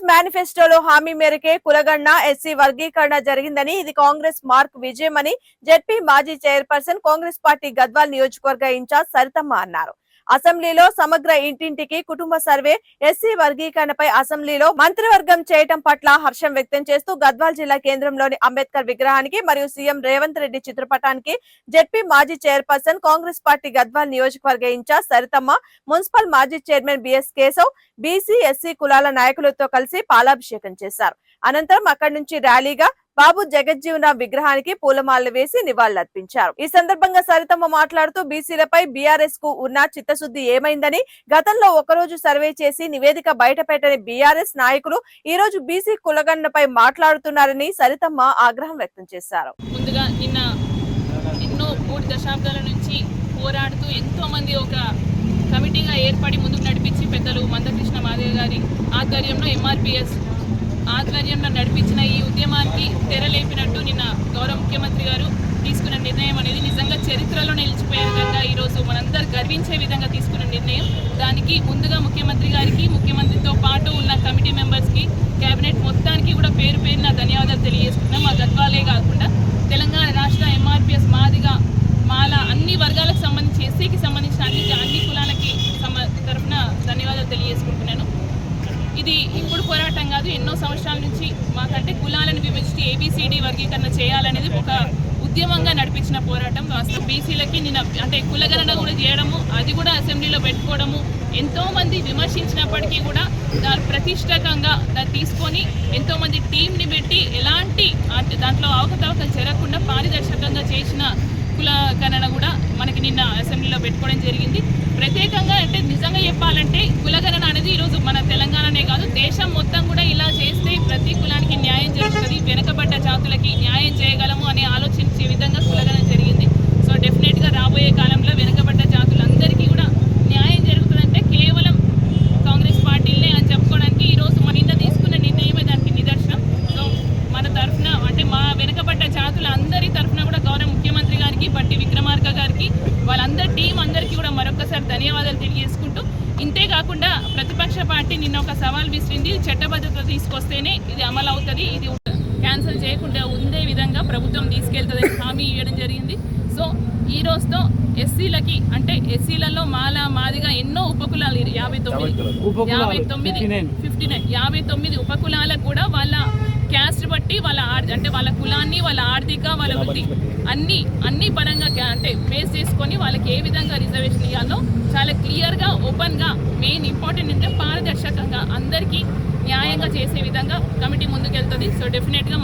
మేనిఫెస్టోలో హామీ మేరకే కులగణన ఎస్సీ వర్గీకరణ జరిగిందని ఇది కాంగ్రెస్ మార్క్ విజయమని జెడ్పీ మాజీ చైర్పర్సన్ కాంగ్రెస్ పార్టీ గద్వాల్ నియోజకవర్గ ఇన్ఛార్జ్ సరితమ్మ అన్నారు. అసెంబ్లీలో సమగ్ర ఇంటింటికి కుటుంబ సర్వే ఎస్సీ వర్గీకరణపై అసెంబ్లీలో మంత్రివర్గం చేయటం పట్ల హర్షం వ్యక్తం చేస్తూ గద్వాల్ జిల్లా కేంద్రంలోని అంబేద్కర్ విగ్రహానికి మరియు సీఎం రేవంత్ రెడ్డి చిత్రపటానికి జెడ్పీ మాజీ చైర్పర్సన్ కాంగ్రెస్ పార్టీ గద్వాల్ నియోజకవర్గ ఇన్ఛార్జ్ సరితమ్మ మున్సిపల్ మాజీ chairman BS Keshav BC SC కులాల నాయకులతో కలిసి పాలాభిషేకం చేశారు. అనంతరం అక్కడి నుంచి ర్యాలీగా బాబు జగజ్జీవన విగ్రహానికి పూలమాలలు వేసి నివాళులర్పించారు. ఈ సందర్భంగా సరితమ్మ మాట్లాడుతూ బీసీలపై బీఆర్ఎస్కు ఉన్న చిత్తశుద్ధి ఏమైందని గతంలో ఒకరోజు సర్వే చేసి నివేదిక బయటపెట్టని బీఆర్ఎస్ నాయకులు ఈ రోజు బీసీ కులగన్నపై మాట్లాడుతున్నారని సరితమ్మ ఆగ్రహం వ్యక్తం చేశారు. ముందుగా నిన్న ఎన్నో మూడు దశాబ్దాల నుంచి పోరాడుతూ ఎంతో మంది ఒక కమిటీగా ఏర్పడి ముందుకు నడిపించి పెద్దలు మందకృష్ణ మాదేవ్ గారి ఆధ్వర్యంలో ఎంఆర్పిఎస్ ఆధ్వర్యంలో నడిపించి ఉద్యమానికి తెరలేపినట్టు నిన్న గౌరవ ముఖ్యమంత్రి గారు తీసుకున్న నిర్ణయం అనేది నిజంగా చరిత్రలో నిలిచిపోయే విధంగా ఈరోజు మనందరూ గర్వించే విధంగా తీసుకున్న నిర్ణయం. దానికి ముందుగా ముఖ్యమంత్రి గారికి ముఖ్యమంత్రితో పాటు ఉన్న కమిటీ మెంబర్స్కి కేబినెట్ మొత్తానికి కూడా పేరు పేరున ధన్యవాదాలు తెలియజేసుకున్నాం మా గద్వాలే కాకుండా తెలంగాణ రాష్ట్ర ఎంఆర్పిఎస్ మాదిగా మాల అన్ని వర్గాలకు సంబంధించి ఎస్సీకి సంబంధించిన అన్ని అన్ని కులాలకి తరఫున ధన్యవాదాలు తెలియజేసుకుంటున్నాను. ఇది ఇప్పుడు పోరాటం కాదు ఎన్నో సంవత్సరాల నుంచి ఏబిసిడి వర్గీకరణ చేయాలనేది ఒక ఉద్యమంగా నడిపించిన పోరాటం వాస్తవం. బీసీలకి నిన్న అంటే కులగణన కూడా చేయడము అది కూడా అసెంబ్లీలో పెట్టుకోవడము ఎంతోమంది విమర్శించినప్పటికీ కూడా దాని ప్రతిష్టకంగా దాన్ని తీసుకొని ఎంతోమంది టీంని పెట్టి ఎలాంటి దాంట్లో అవకతవకలు జరగకుండా పారదర్శకంగా చేసిన కులగణన కూడా మనకి నిన్న అసెంబ్లీలో పెట్టుకోవడం జరిగింది. ప్రత్యేకంగా అంటే నిజంగా చెప్పాలంటే కులగణన అనేది ఈరోజు మన తెలంగాణనే కాదు దేశం మొత్తం జాతులకి న్యాయం చేయగలము అనే ఆలోచించే విధంగా కులగణన జరిగింది. సో డెఫినెట్గా రాబోయే కాలంలో వెనుకబడ్డ జాతులందరికీ కూడా న్యాయం జరుగుతుందంటే కేవలం కాంగ్రెస్ పార్టీలనే అని చెప్పుకోవడానికి ఈరోజు మన నిన్న తీసుకున్న నిర్ణయమే దానికి నిదర్శనం. సో మన తరఫున అంటే మా వెనుకబడ్డ జాతుల అందరి తరఫున కూడా గౌరవ ముఖ్యమంత్రి గారికి బట్టి విక్రమార్క గారికి వాళ్ళందరి టీం అందరికీ కూడా మరొకసారి ధన్యవాదాలు తెలియజేసుకుంటూ ఇంతే కాకుండా ప్రతిపక్ష పార్టీ నిన్న ఒక సవాల్ విసిరింది చట్టబద్ధత తీసుకొస్తేనే ఇది అమలు అవుతుంది ఇది క్యాన్సిల్ చేయకుండా ఉండే విధంగా ప్రభుత్వం తీసుకెళ్తుందని హామీ ఇవ్వడం జరిగింది. సో ఈ రోజుతో ఎస్సీలకి అంటే ఎస్సీలలో మాల మాదిగా ఎన్నో ఉపకులాలు యాభై తొమ్మిది యాభై తొమ్మిది ఫిఫ్టీ నైన్. యాభై తొమ్మిది ఉపకులాలకు కూడా వాళ్ళ క్యాస్ట్ బట్టి వాళ్ళ ఆర్ అంటే వాళ్ళ కులాన్ని వాళ్ళ ఆర్థిక వాళ్ళ వృత్తి అన్ని అన్ని పరంగా అంటే బేస్ చేసుకొని వాళ్ళకి ఏ విధంగా రిజర్వేషన్ ఇవ్వాలో చాలా క్లియర్గా ఓపెన్గా మెయిన్ ఇంపార్టెంట్ అంటే పారదర్శకంగా అందరికీ న్యాయంగా చేసే విధంగా సో డెఫినెట్గా